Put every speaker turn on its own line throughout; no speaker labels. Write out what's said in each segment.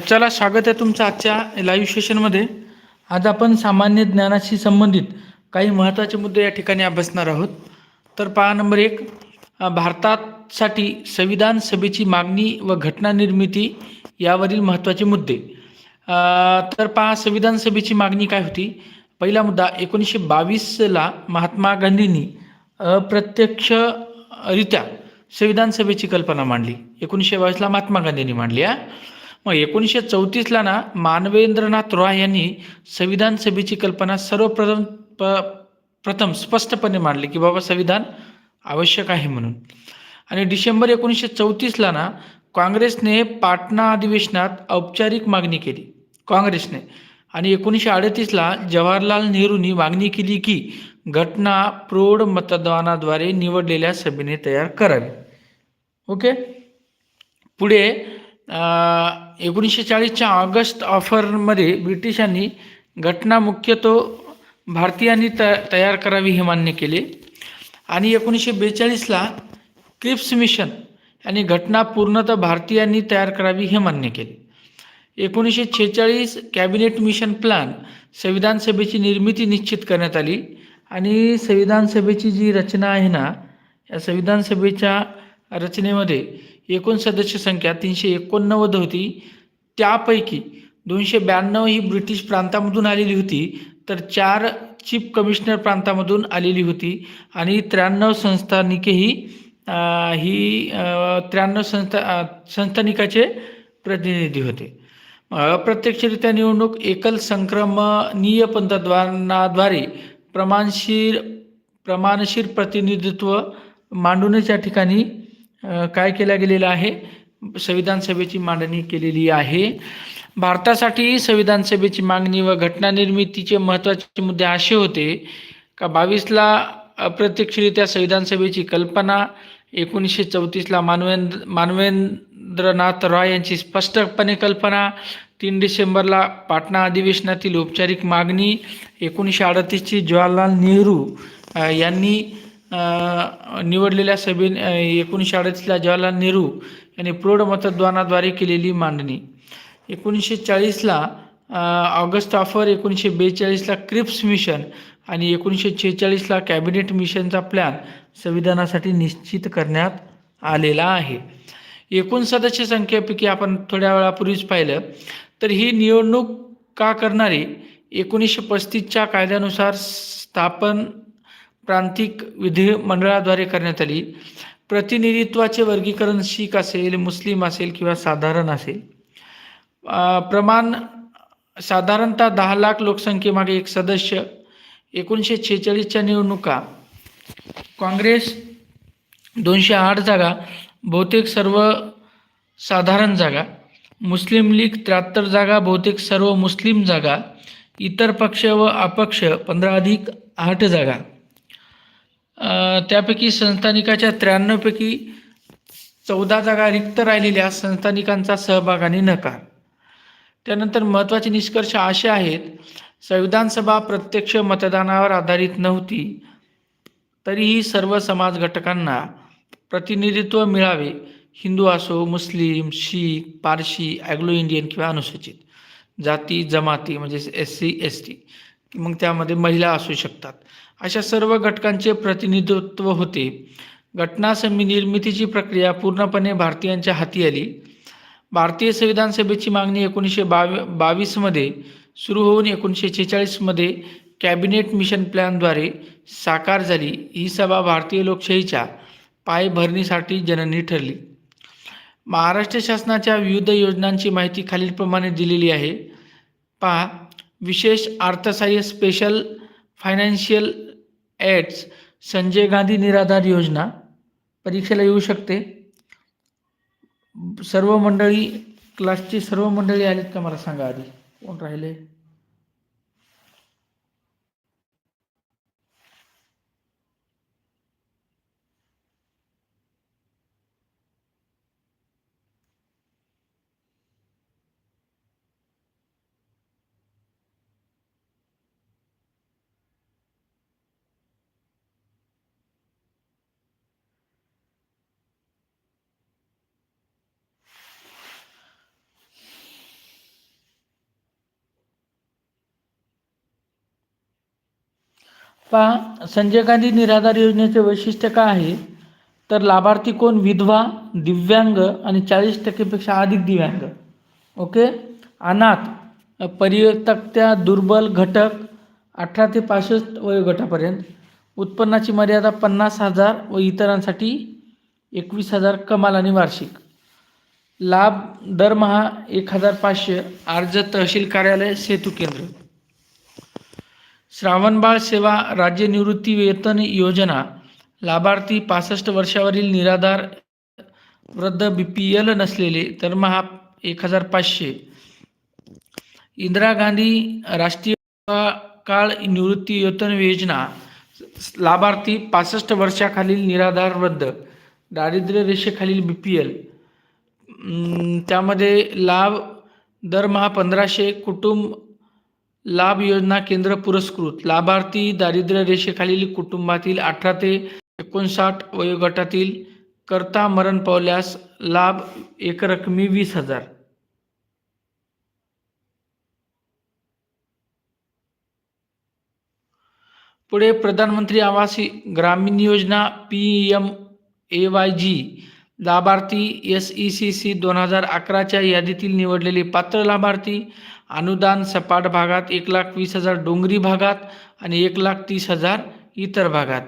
चला स्वागत आहे तुमचं आजच्या लाईव्ह सेशनमध्ये आज आपण सामान्य ज्ञानाशी संबंधित काही महत्त्वाचे मुद्दे या ठिकाणी अभ्यासणार आहोत. तर पहा नंबर एक भारतासाठी संविधान सभेची मागणी व घटना निर्मिती यावरील महत्त्वाचे मुद्दे. तर पहा संविधान सभेची मागणी काय होती? पहिला मुद्दा एकोणीसशे बावीसला महात्मा गांधींनी अप्रत्यक्षरित्या संविधान सभेची कल्पना मांडली. एकोणीसशे बावीसला महात्मा गांधींनी मांडली हा. मग एकोणीसशे चौतीसला ना मानवेंद्रनाथ रॉय यांनी संविधान सभेची कल्पना सर्वप्रथम प प्रथम स्पष्टपणे मांडली की बाबा संविधान आवश्यक आहे म्हणून. आणि डिसेंबर एकोणीसशे चौतीसला ना काँग्रेसने पाटणा अधिवेशनात औपचारिक मागणी केली. काँग्रेसने. आणि एकोणीसशे अडतीसला जवाहरलाल नेहरूंनी मागणी केली की घटना प्रौढ मतदानाद्वारे निवडलेल्या सभेने तयार करावी. ओके? पुढे एकोणीसशे चाळीसच्या ऑगस्ट ऑफरमध्ये ब्रिटिशांनी घटना मुख्यतो भारतीयांनी त तयार करावी हे मान्य केले. आणि एकोणीसशे बेचाळीसला क्रिप्स मिशन आणि घटना पूर्णतः भारतीयांनी तयार करावी हे मान्य केले. एकोणीसशे छेचाळीस कॅबिनेट मिशन प्लॅन संविधान सभेची निर्मिती निश्चित करण्यात आली आणि संविधान सभेची जी रचना आहे ना या संविधान सभेच्या रचनेमध्ये एकूण सदस्य संख्या तीनशे एकोणनव्वद होती. त्यापैकी दोनशे ब्याण्णव ही ब्रिटिश प्रांतामधून आलेली होती. तर चार चीफ कमिशनर प्रांतामधून आलेली होती. आणि त्र्याण्णव संस्थानिकेही ही त्र्याण्णव संस्था संस्थानिकाचे प्रतिनिधी होते. अप्रत्यक्षरित्या निवडणूक एकल संक्रमणीय पद्धतद्वाराद्वारे प्रमाणशीर प्रमाणशीर प्रतिनिधित्व मांडूनच या ठिकाणी काय केल्या गेलेलं आहे? संविधान सभेची मांडणी केलेली आहे. भारतासाठी संविधान सभेची मागणी व घटना निर्मितीचे महत्त्वाचे मुद्दे असे होते का बावीसला अप्रत्यक्षरित्या संविधान सभेची कल्पना एकोणीसशे चौतीसला मानवेंद्र मानवेंद्रनाथ रॉय यांची स्पष्टपणे कल्पना तीन डिसेंबरला पाटणा अधिवेशनातील औपचारिक मागणी एकोणीसशे अडतीसची जवाहरलाल नेहरू यांनी निवडलेल्या सभे एकोणीसशे अडतीसला जवाहरलाल नेहरू यांनी प्रौढ मतदानाद्वारे केलेली मांडणी. एकोणीसशे चाळीसला ऑगस्ट ऑफर एकोणीसशे बेचाळीसला क्रिप्स मिशन आणि एकोणीसशे छेचाळीसला कॅबिनेट मिशनचा प्लॅन संविधानासाठी निश्चित करण्यात आलेला आहे. एकूण सदस्य संख्येपैकी आपण थोड्या वेळापूर्वीच पाहिलं तर ही निवडणूक का करणारी? एकोणीसशे पस्तीसच्या कायद्यानुसार स्थापन प्रांतिक विधिमंडळाद्वारे करण्यात आली. प्रतिनिधित्वाचे वर्गीकरण शीख असेल मुस्लिम असेल किंवा साधारण असेल. प्रमाण साधारणतः दहा लाख लोकसंख्येमागे एक सदस्य एकोणीसशे छेचाळीसच्या निवडणुका. काँग्रेस दोनशे आठ जागा बहुतेक सर्व साधारण जागा. मुस्लिम लीग त्र्याहत्तर जागा बहुतेक सर्व मुस्लिम जागा. इतर पक्ष व अपक्ष पंधरा अधिक आठ जागा. त्यापैकी संस्थानिकाच्या त्र्याण्णवपैकी चौदा जागा रिक्त राहिलेल्या संस्थानिकांचा सहभाग आणि नकार. त्यानंतर महत्त्वाचे निष्कर्ष असे आहेत संविधान सभा प्रत्यक्ष मतदानावर आधारित नव्हती तरीही सर्व समाज घटकांना प्रतिनिधित्व मिळावे हिंदू असो Muslim Sikh Parsi Anglo Indian किंवा अनुसूचित जाती जमाती म्हणजे एस सी एस टी मग त्यामध्ये महिला असू शकतात. अशा सर्व घटकांचे प्रतिनिधित्व होते. घटना समी निर्मितीची प्रक्रिया पूर्णपणे भारतीयांच्या हाती आली. भारतीय संविधान सभेची मागणी एकोणीसशे बावी बावीसमध्ये सुरू होऊन एकोणीसशे छेचाळीसमध्ये कॅबिनेट मिशन प्लॅनद्वारे साकार झाली. ही सभा भारतीय लोकशाहीच्या पायभरणीसाठी जननी ठरली. महाराष्ट्र शासनाच्या विविध योजनांची माहिती खालीलप्रमाणे दिलेली आहे. पहा विशेष अर्थसहाय्य special financial aids Sanjay Gandhi निराधार योजना परीक्षेला येऊ शकते. सर्व मंडळी क्लासची सर्व मंडळी आलीत का मला सांगा आधी? कोण राहिले? पहा संजय गांधी निराधार योजनेचे वैशिष्ट्य काय आहे? तर लाभार्थी कोण? विधवा दिव्यांग आणि चाळीस टक्केपेक्षा अधिक दिव्यांग. ओके? अनाथ परित्यक्त्या दुर्बल घटक अठरा ते पासष्ट वयोगटापर्यंत उत्पन्नाची मर्यादा पन्नास हजार व इतरांसाठी एकवीस हजार कमाल आणि वार्षिक. लाभ दरमहा एक हजार पाचशे. अर्ज तहसील कार्यालय सेतू केंद्र. श्रावणबाळ सेवा राज्य निवृत्ती वेतन योजना. लाभार्थी पासष्ट वर्षावरील निराधार वृद्ध बी पी एल नसलेले दरमहा एक हजार पाचशे. इंदिरा गांधी राष्ट्रीय काळ निवृत्ती वेतन योजना. लाभार्थी पासष्ट वर्षाखालील निराधार वृद्ध. दारिद्र्य रेषेखालील बी पी एल त्यामध्ये लाभ दरमहा पंधराशे कुटुंब लाभ योजना केंद्र पुरस्कृत. लाभार्थी दारिद्र्य रेषेखालील कुटुंबातील अठरा ते एकोणसाठ वयोगटातील करता मरण पावल्यास लाभ एकरकमी वीस हजार. पुढे प्रधानमंत्री आवास ग्रामीण योजना P M A Y G. लाभार्थी एस ई सी सी दोन हजार अकराच्या यादीतील निवडलेले पात्र लाभार्थी अनुदान सपाट भागात एक लाख वीस हजार डोंगरी भागात आणि एक लाख तीस हजार इतर भागात.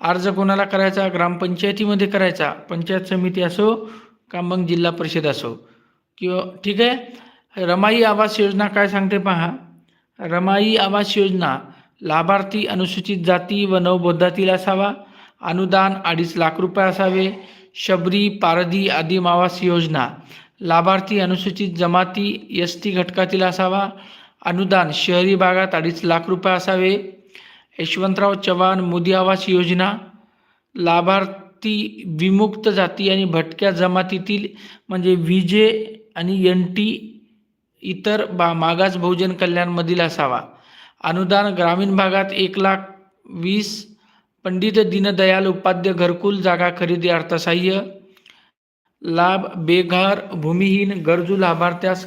अर्ज कोणाला करायचा? ग्रामपंचायतीमध्ये करायचा. पंचायत समिती असो का मग जिल्हा परिषद असो. किंवा ठीक आहे? रमाई आवास योजना काय सांगते पहा. रमाई आवास योजना लाभार्थी अनुसूचित जाती व नवबोधातील असावा. अनुदान अडीच लाख रुपये असावे. शबरी पारधी आदिम आवास योजना. लाभार्थी अनुसूचित जमाती एस टी घटकातील असावा. अनुदान शहरी भागात अडीच लाख रुपये असावे. यशवंतराव चव्हाण मोदी आवास योजना. लाभार्थी विमुक्त जाती आणि भटक्या जमातीतील म्हणजे विजे आणि एन टी इतर बा मागास बहुजन कल्याणमधील असावा. अनुदान ग्रामीण भागात एक लाख वीस पंडित दीनदयाल उपाध्य घरकुल जागा खरेदी अर्थसहाय्य लाभ बेघर भूमिहीन गरजू लाभार्थ्यास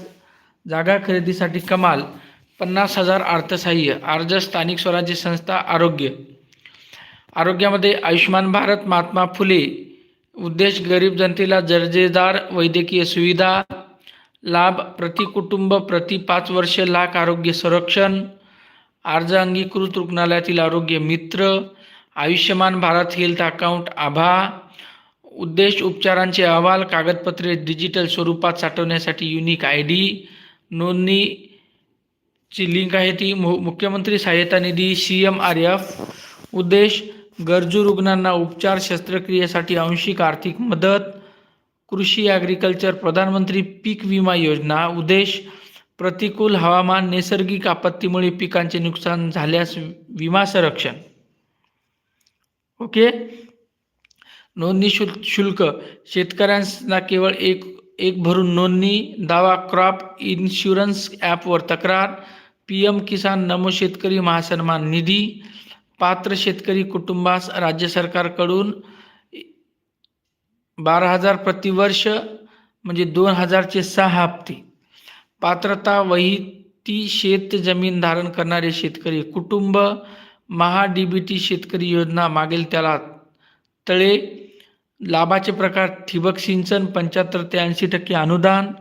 जागा खरेदीसाठी कमाल पन्नास हजार अर्थसहाय्य अर्ज स्थानिक स्वराज्य संस्था आरोग्य. आरोग्यामध्ये आयुष्मान भारत महात्मा फुले उद्देश गरीब जनतेला दर्जेदार वैद्यकीय सुविधा लाभ प्रति कुटुंब प्रति पाच वर्ष लाख आरोग्य संरक्षण अर्ज अंगीकृत रुग्णालयातील आरोग्य मित्र आयुष्यमान भारत हेल्थ अकाउंट आभा उद्देश उपचारांचे अहवाल कागदपत्रे डिजिटल स्वरूपात साठवण्यासाठी युनिक आय डी नोंदणीची लिंक आहे ती. मु मुख्यमंत्री सहाय्यता निधी सी एम आर एफ उद्देश गरजू रुग्णांना उपचार शस्त्रक्रियेसाठी आंशिक आर्थिक मदत कृषी ॲग्रिकल्चर प्रधानमंत्री पीक विमा योजना उद्देश प्रतिकूल हवामान नैसर्गिक आपत्तीमुळे पिकांचे नुकसान झाल्यास विमा संरक्षण. ओके? नोंदणी शुल्क शुल्क. शेतकऱ्यांना केवळ एक एक भरून नोंदणी दावा क्रॉप इन्शुरन्स ॲपवर तक्रार पी एम किसान नमो शेतकरी महासन्मान निधी पात्र शेतकरी कुटुंबास राज्य सरकारकडून बारा हजार प्रतिवर्ष म्हणजे दोन हजारचे सहा हप्ते. पात्रता वहीती शेत जमीन धारण करणारे शेतकरी कुटुंब महा डी बी टी शेतकरी योजना मागेल त्याला तळे लाभाचे प्रकार ठिबक सिंचन पंच्याहत्तर ते ऐंशी टक्के अनुदान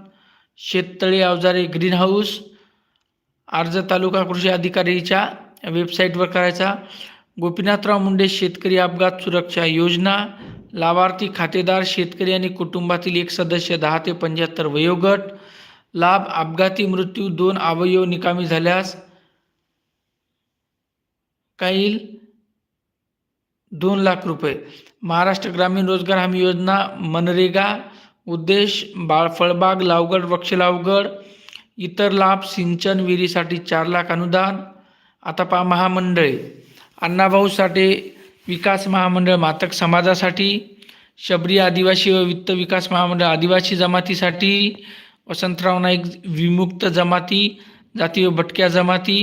शेततळे अवजारे ग्रीन हाऊस अर्ज तालुका कृषी अधिकारीच्या वेबसाईटवर करायचा. गोपीनाथराव मुंडे शेतकरी अपघात सुरक्षा योजना लाभार्थी खातेदार शेतकरी आणि कुटुंबातील एक सदस्य दहा ते पंच्याहत्तर वयोगट लाभ अपघाती मृत्यू दोन अवयव निकामी झाल्यास काय येईल दोन लाख रुपये. महाराष्ट्र ग्रामीण रोजगार हमी योजना मनरेगा उद्देश बाळ फळबाग लावगड वृक्ष लावगड इतर लाभ सिंचन विहिरीसाठी चार लाख अनुदान आता पहा महामंडळे. अण्णाभाऊ साठे विकास महामंडळ मातक समाजासाठी शबरी आदिवासी व वित्त विकास महामंडळ आदिवासी जमातीसाठी वसंतराव नाईक विमुक्त जमाती जाती व भटक्या जमाती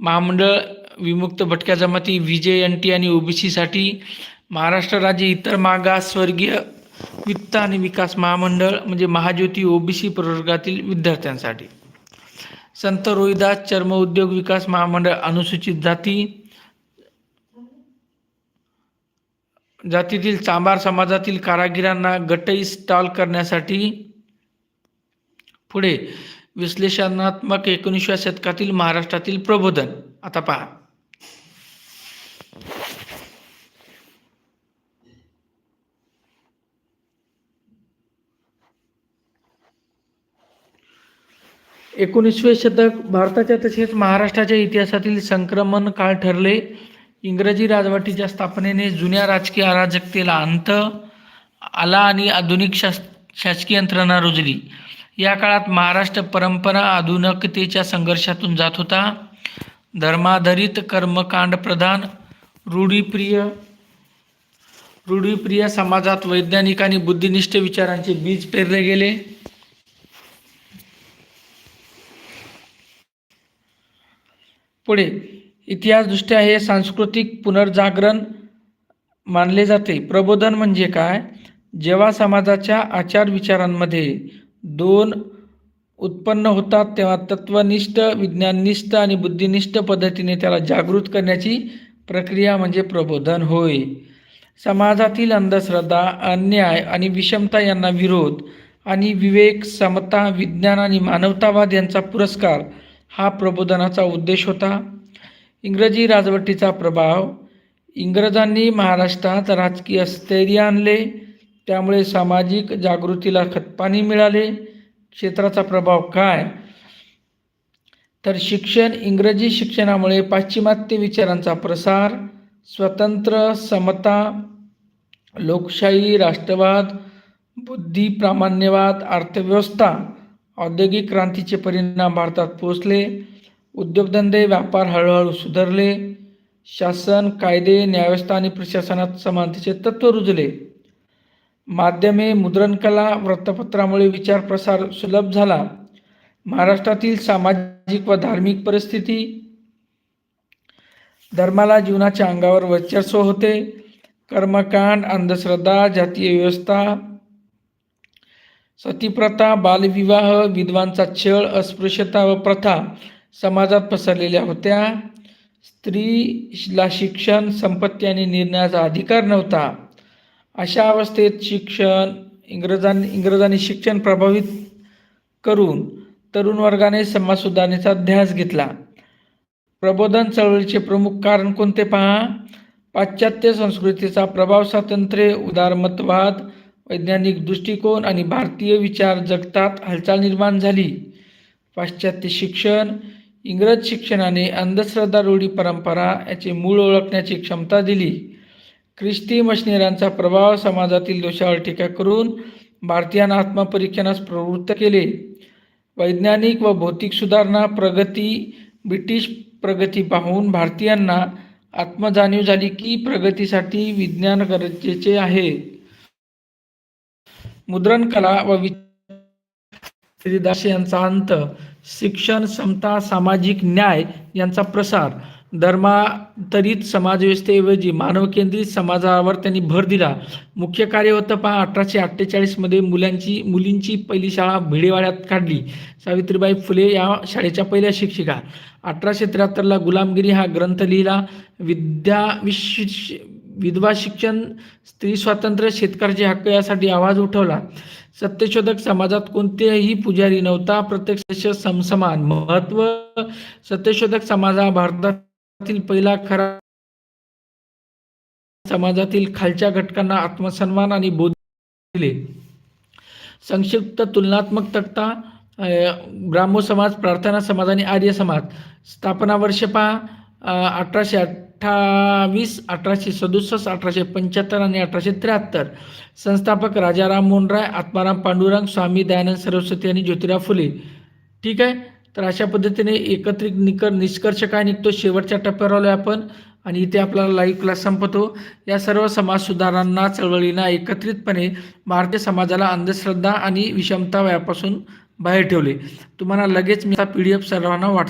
महामंडळ विमुक्त भटक्या जमाती विजय एन टी आणि ओबीसीसाठी महाराष्ट्र राज्य इतर मागासवर्गीय वित्त आणि विकास महामंडळ म्हणजे महाज्योती ओबीसी प्रवर्गातील विद्यार्थ्यांसाठी. संत रोहिदास चर्म उद्योग विकास महामंडळ अनुसूचित जाती जातीतील चांभार समाजातील कारागिरांना गटई स्टॉल करण्यासाठी. पुढे विश्लेषणात्मक एकोणीसव्या शतकातील महाराष्ट्रातील प्रबोधन. आता पहा. एकोणीसवे शतक भारताच्या तसेच महाराष्ट्राच्या इतिहासातील संक्रमण काळ ठरले. इंग्रजी राजवटीच्या स्थापनेने जुन्या राजकीय अराजकतेला अंत आला आणि आधुनिक शास शासकीय यंत्रणा रुजली. या काळात महाराष्ट्र परंपरा आधुनिकतेच्या संघर्षातून जात होता. धर्माधारित कर्मकांड प्रधान रूढीप्रिय रूढीप्रिय समाजात वैज्ञानिक आणि बुद्धिनिष्ठ विचारांचे बीज पेरले गेले. पुढे. इतिहासदृष्ट्या हे सांस्कृतिक पुनर्जागरण मानले जाते. प्रबोधन म्हणजे काय? जेव्हा समाजाच्या आचार विचारांमध्ये दोन उत्पन्न होतात तेव्हा तत्वनिष्ठ विज्ञाननिष्ठ आणि बुद्धिनिष्ठ पद्धतीने त्याला जागृत करण्याची प्रक्रिया म्हणजे प्रबोधन होय. समाजातील अंधश्रद्धा अन्याय आणि विषमता यांना विरोध आणि विवेक समता विज्ञान आणि मानवतावाद यांचा पुरस्कार हा प्रबोधनाचा उद्देश होता. इंग्रजी राजवटीचा प्रभाव इंग्रजांनी महाराष्ट्रात राजकीय स्थैर्य आणले त्यामुळे सामाजिक जागृतीला खतपाणी मिळाले. क्षेत्राचा प्रभाव काय? तर शिक्षण इंग्रजी शिक्षणामुळे पाश्चिमात्य विचारांचा प्रसार स्वतंत्र समता लोकशाही राष्ट्रवाद बुद्धी प्रामाण्यवाद अर्थव्यवस्था औद्योगिक क्रांतीचे परिणाम भारतात पोचले उद्योगधंदे व्यापार हळूहळू सुधारले. शासन कायदे न्यायव्यवस्था आणि प्रशासनात समानतेचे तत्त्व रुजले. माध्यमे मुद्रणकला वृत्तपत्रामुळे विचार प्रसार सुलभ झाला. महाराष्ट्रातील सामाजिक व धार्मिक परिस्थिती धर्माला जीवनाच्या अंगावर वर्चस्व होते. कर्मकांड अंधश्रद्धा जातीय व्यवस्था सतीप्रथा बालविवाह विधवांचा छळ अस्पृश्यता व प्रथा समाजात पसरलेल्या होत्या. स्त्रीला शिक्षण संपत्ती आणि निर्णयाचा अधिकार नव्हता. अशा अवस्थेत शिक्षण इंग्रजांनी इंग्रजांनी शिक्षण प्रभावित करून तरुण वर्गाने समाज सुधारणेचा ध्यास घेतला. प्रबोधन चळवळीचे प्रमुख कारण कोणते पहा? पाश्चात्य संस्कृतीचा प्रभाव स्वातंत्र्य उदारमतवाद वैज्ञानिक दृष्टिकोन आणि भारतीय विचार जगतात हालचाल निर्माण झाली. पाश्चात्य शिक्षण इंग्रज शिक्षणाने अंधश्रद्धा रूढी परंपरा याचे मूळ ओळखण्याची क्षमता दिली. ख्रिस्ती मशिनऱ्यांचा प्रभाव समाजातील दोषावर टीका करून भारतीयांना आत्मपरीक्षणास प्रवृत्त केले. वैज्ञानिक व भौतिक सुधारणा प्रगती ब्रिटिश प्रगती पाहून भारतीयांना आत्मजाणीव झाली की प्रगतीसाठी विज्ञान गरजेचे आहे. मुद्रण कला व विदास यांचा अंत शिक्षण समता सामाजिक न्याय यांचा प्रसार. धर्मांतरित समाजव्यवस्थेऐवजी मानवकेंद्रित समाजावर त्यांनी भर दिला. मुख्य कार्य होतं पहा अठराशे अठ्ठेचाळीसमध्ये मुलांची मुलींची पहिली शाळा भिडेवाड्यात काढली. सावित्रीबाई फुले या शाळेच्या पहिल्या शिक्षिका. अठराशे त्र्याहत्तरला गुलामगिरी हा ग्रंथ लिहिला. विद्या विश विधवा शिक्षण स्त्री स्वातंत्र्य शेतकऱ्याचे हक्क यासाठी आवाज उठवला. सत्यशोधक समाजात कोणतेही पुजारी नव्हता. प्रत्येक सदस्य समसमान. महत्त्व सत्यशोधक समाज हा भारतातील पहिला खरा समाजातील खालच्या घटकांना आत्मसन्मान आणि बोध दिले. संक्षिप्त तुलनात्मक तक्ता ब्राह्मो समाज प्रार्थना समाज आणि आर्य समाज. स्थापना वर्ष पहा. अठराशे अठ्ठावीस अठराशे सदुसष्ट अठराशे पंच्याहत्तर आणि अठराशे त्र्याहत्तर. संस्थापक राजाराम मोनराय आत्माराम पांडुरंग स्वामी दयानंद सरस्वती आणि ज्योतिराव फुले. ठीक आहे? तर अशा पद्धतीने एकत्रित निकर निष्कर्ष काय निघतो शेवटच्या टप्प्यावर आलो आपण. आणि इथे आपल्याला लाईव्ह क्लास संपतो. या सर्व समाज सुधारणांना चळवळींना एकत्रितपणे भारतीय समाजाला अंधश्रद्धा आणि विषमता यापासून बाहेर ठेवले. तुम्हाला लगेच मी पी डी एफ सर्वांना वाट